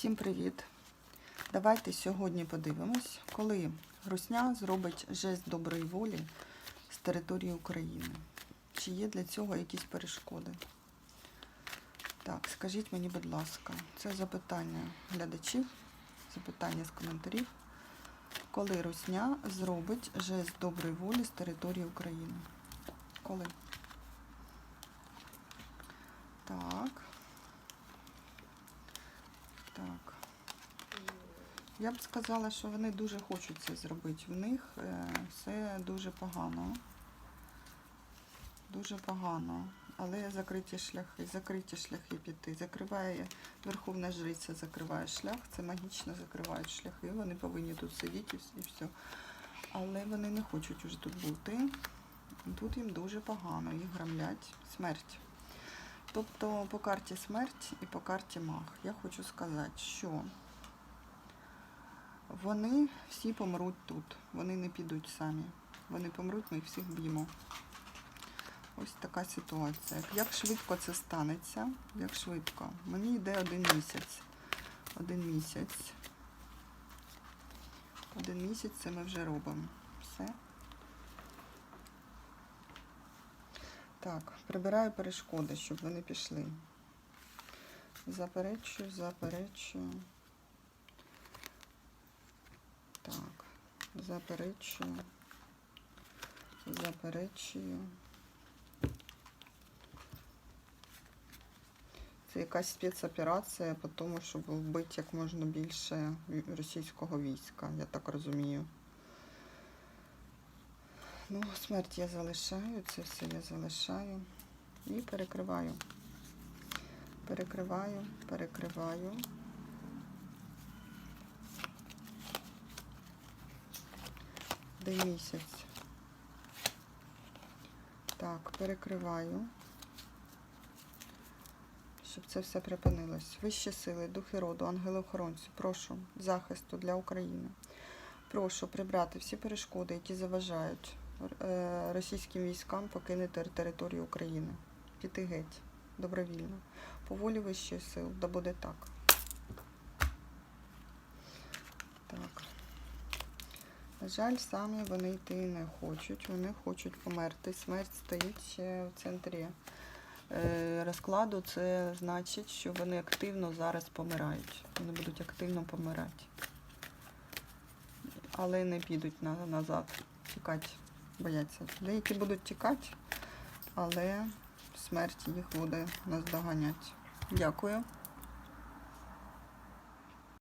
Всім привіт! Давайте сьогодні подивимось, коли Русня зробить жест доброї волі з території України. Чи є для цього якісь перешкоди? Так, скажіть мені, будь ласка, це запитання глядачів, запитання з коментарів. Коли Русня зробить жест доброї волі з території України? Коли? Так. Так. Я б сказала, що вони дуже хочуть це зробити. В них е, все дуже погано. Дуже погано. Але закриті шляхи, закриті шляхи піти. Закриває Верховна Жриця, закриває шлях. Це магічно закривають шляхи. Вони повинні тут сидіти і все. Але вони не хочуть уже тут бути. Тут їм дуже погано, їх громлять смерть. Тобто по карті смерть і по карті маг. Я хочу сказати, що вони всі помруть тут. Вони не підуть самі. Вони помруть, ми їх всіх б'ємо. Ось така ситуація. Як швидко це станеться? Як швидко? Мені йде один місяць. Один місяць. Один місяць це ми вже робимо. Все. Так, прибираю перешкоди, щоб вони пішли. Заперечую, заперечую. Так, заперечую. Заперечую. Це якась спецоперація по тому, щоб вбити як можна більше російського війська, я так розумію. Ну, смерть я залишаю, це все я залишаю і перекриваю. Перекриваю, перекриваю. Де місяць. Так, перекриваю. Щоб це все припинилось. Вищі сили, духи роду, ангели-охоронці, прошу захисту для України. Прошу прибрати всі перешкоди, які заважають е, російським військам покинути територію України. Піти геть добровільно. По волі вищої сил, да буде так. Так. На жаль, самі вони йти не хочуть. Вони хочуть померти. Смерть стоїть ще в центрі е, розкладу. Це значить, що вони активно зараз помирають. Вони будуть активно помирати. Але не підуть на, назад. Тікати. Бояться. Деякі будуть тікати, але смерть їх буде наздоганяти. Дякую.